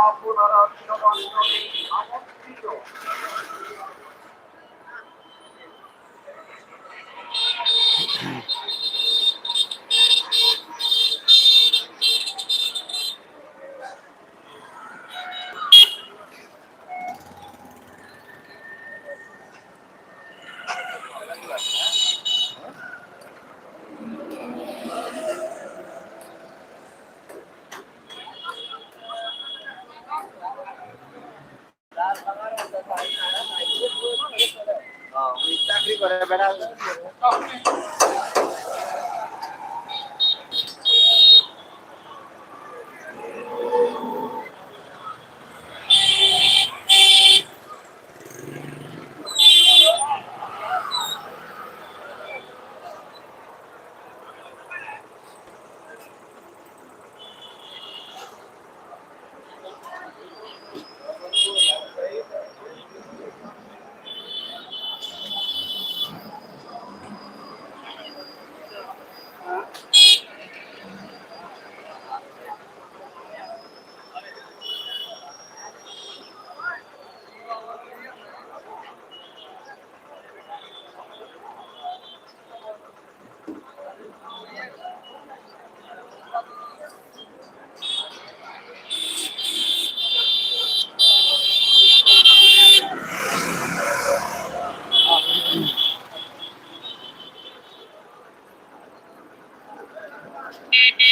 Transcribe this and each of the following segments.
আপনারা Yeah.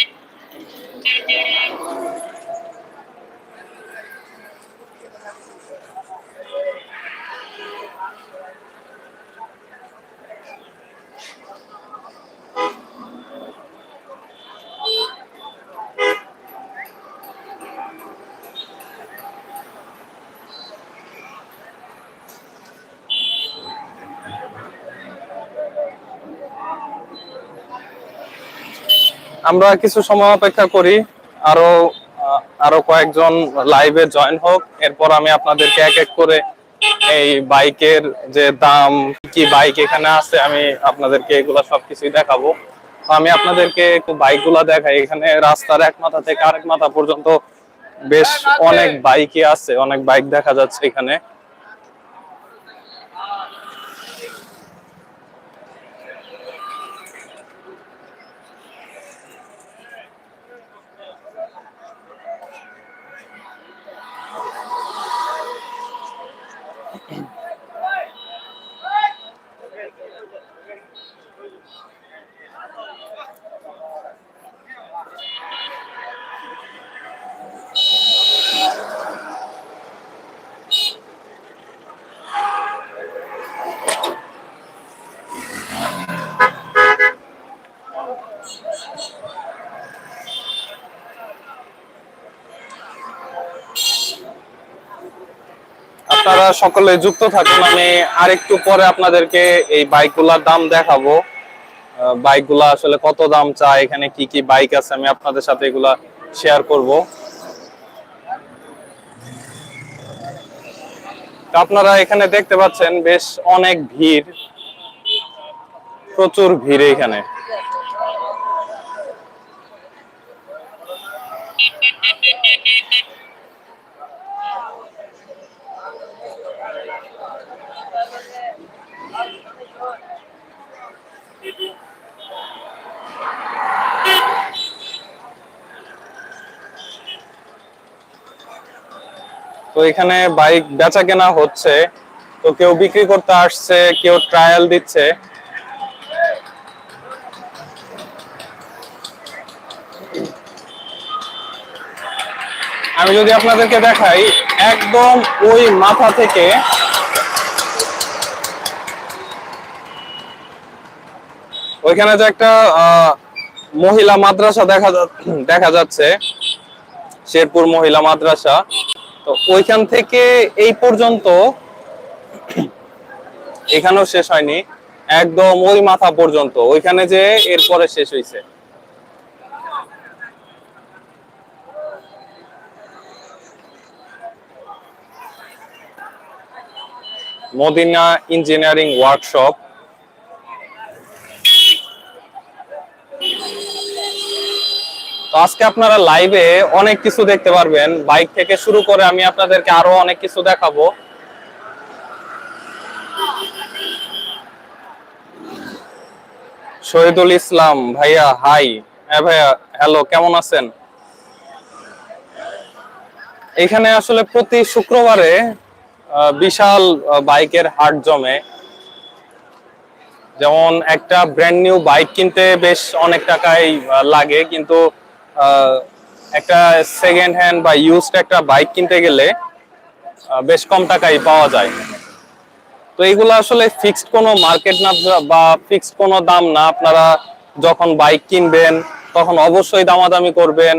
আমরা কিছু সময় অপেক্ষা করি আরও আরও কয়েকজন লাইভে জয়েন হোক। এরপর আমি আপনাদেরকে এক এক করে এই বাইকের যে দাম কি বাইক এখানে আছে আমি আপনাদেরকে এগুলা সবকিছুই দেখাবো। আমি আপনাদেরকে একটু বাইকগুলা দেখাই। এখানে রাস্তার এক মাথা থেকে আরেক মাথা পর্যন্ত বেশ অনেক বাইকই আছে অনেক বাইক দেখা যাচ্ছে এখানে। আপনারা সকলে যুক্ত থাকুন। আমি আরেকটু পরে আপনাদেরকে এই বাইকগুলোর দাম দেখাবো। বাইকগুলা আসলে কত দাম চায়, এখানে কি কি বাইক আছে, আমি আপনাদের সাথে এগুলা শেয়ার করব। আপনারা এখানে দেখতে পাচ্ছেন, বেশ অনেক ভিড়, প্রচুর ভিড় এখানে। তো এখানে বাইক বেচা কেনা হচ্ছে। তো কেউ বিক্রি করতে আসছে, কেউ ট্রায়াল দিচ্ছে। আমি যদি আপনাদেরকে দেখাই, একদম ওই মাথা থেকে ওইখানে যে একটা মহিলা মাদ্রাসা দেখা দেখা যাচ্ছে, শেরপুর মহিলা মাদ্রাসা। তো ওইখান থেকে এই পর্যন্ত এখানেও শেষ হয়নি। একদম ওই মাথা পর্যন্ত। ওইখানে যে এরপরে শেষ হয়েছে মদিনা ইঞ্জিনিয়ারিং ওয়ার্কশপ তো আজকে আপনারা লাইভে অনেক কিছু দেখতে পারবেন। বাইক থেকে শুরু করে আমি আপনাদেরকে আরও অনেক কিছু দেখাবো। শহীদুল ইসলাম, ভাইয়া হাই হ্যাঁ ভাইয়া হ্যালো কেমন আছেন? এখানে আসলে প্রতি শুক্রবারে বিশাল বাইকের হাট জমে। যেমন একটা ব্র্যান্ড নিউ বাইক কিনতে বেশ অনেক টাকাই লাগে, কিন্তু একটা সেকেন্ড হ্যান্ড বা ইউজড একটা বাইক কিনতে গেলে বেশ কম টাকাই পাওয়া যায়। তো এগুলো আসলে ফিক্সড কোনো মার্কেট না বা ফিক্সড কোনো দাম না। আপনারা যখন বাইক কিনবেন, তখন অবশ্যই দামাদামি করবেন।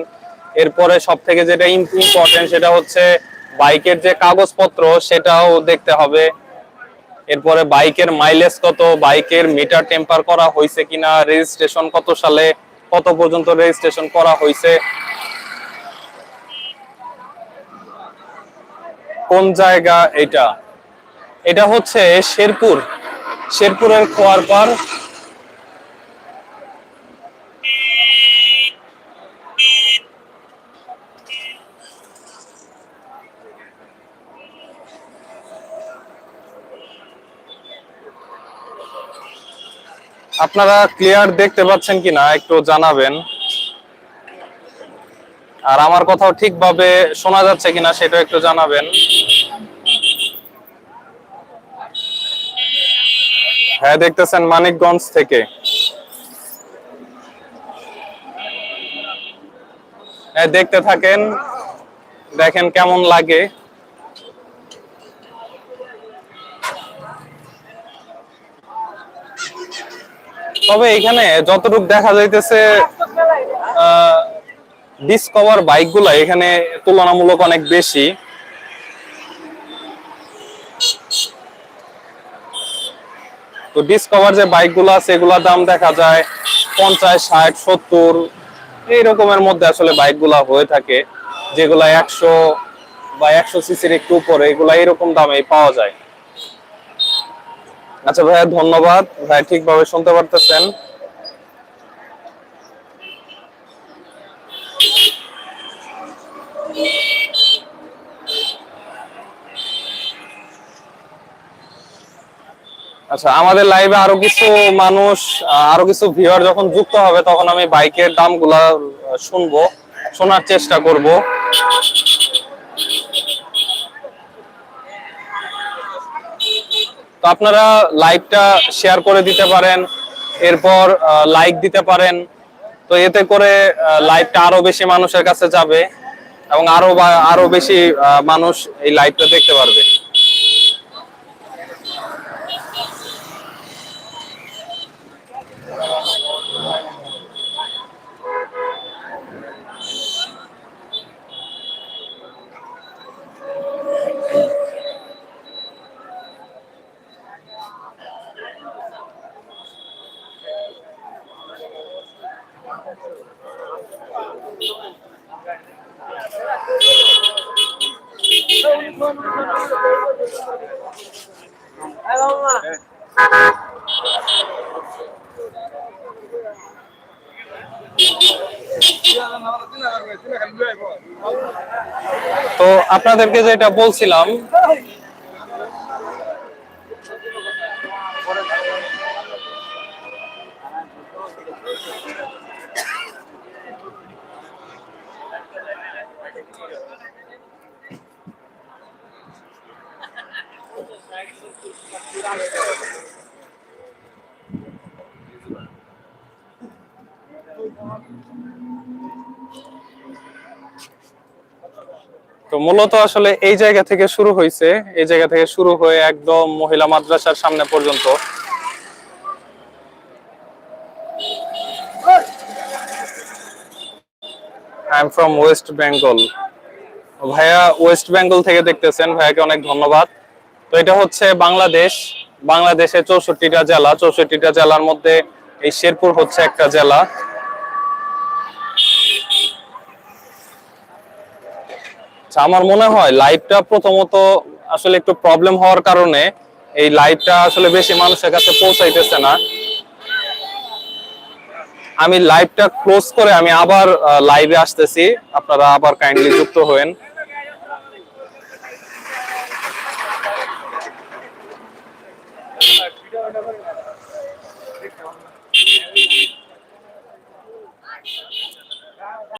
এরপরে সব থেকে যেটা ইম্পর্টেন্ট সেটা হচ্ছে বাইকের যে কাগজপত্র, সেটাও দেখতে হবে। এরপরে বাইকের মাইলেজ কত বাইকের মিটার টেম্পার করা হয়েছে কিনা রেজিস্ট্রেশন কত সালে কত পর্যন্ত রেজিস্ট্রেশন করা হয়েছে? কোন জায়গা এটা? এটা হচ্ছে শেরপুর। শেরপুরের খোয়ার আপনারা ক্লিয়ার দেখতে পাচ্ছেন কিনা, একটু জানাবেন। আর আমার কথাও ঠিকভাবে শোনা যাচ্ছে কিনা সেটা একটু জানাবেন। হ্যাঁ দেখতেছেন মানিকগঞ্জ থেকে। হ্যাঁ দেখতে থাকেন। দেখেন কেমন লাগে। তবে এখানে যতটুকু দেখা যাইতেছে ডিসকভার বাইকগুলো এখানে তুলনামূলক অনেক বেশি। তো ডিসকভার যে বাইকগুলো আছে, এগুলোর দাম দেখা যায় পঞ্চাশ, ষাট, সত্তর, এই রকমের মধ্যে আসলে বাইকগুলা হয়ে থাকে, যেগুলা একশো বা একশো সিসির একটু উপরে, এগুলা এরকম দামে পাওয়া যায়। আচ্ছা ভাইয়া, ধন্যবাদ। ভাই, ঠিকভাবে শুনতে পারতেছেন? আচ্ছা আমাদের লাইভে আরও কিছু মানুষ আরও কিছু ভিউয়ার যখন যুক্ত হবে, তখন আমি বাইকের দামগুলা শুনব, শোনার চেষ্টা করব। তো আপনারা লাইভটা শেয়ার করে দিতে পারেন, এরপর লাইক দিতে পারেন। তো এতে করে লাইভটা আরও বেশি মানুষের কাছে যাবে এবং আরও আরও বেশি মানুষ এই লাইভটা দেখতে পারবে। তো আপনাদেরকে যেটা বলছিলাম তো মূলত আসলে এই জায়গা থেকে শুরু হয়েছে। এই জায়গা থেকে শুরু হয়ে একদম মহিলা মাদ্রাসার সামনে পর্যন্ত। I am from West Bengal ভাইয়া ওয়েস্ট বেঙ্গল থেকে দেখতেছেন, ভাইয়াকে অনেক ধন্যবাদ। তো এটা হচ্ছে বাংলাদেশ। বাংলাদেশে চৌষট্টিটা জেলা। চৌষট্টিটা জেলার মধ্যে এই শেরপুর হচ্ছে একটা জেলা। আচ্ছা, আমার মনে হয় লাইভটা প্রথমত আসলে একটু প্রবলেম হওয়ার কারণে এই লাইভটা আসলে বেশি মানুষের কাছে পৌঁছাইতেছে না। আমি লাইভটা ক্লোজ করে আমি আবার লাইভে আসতেছি। আপনারা আবার কাইন্ডলি যুক্ত হবেন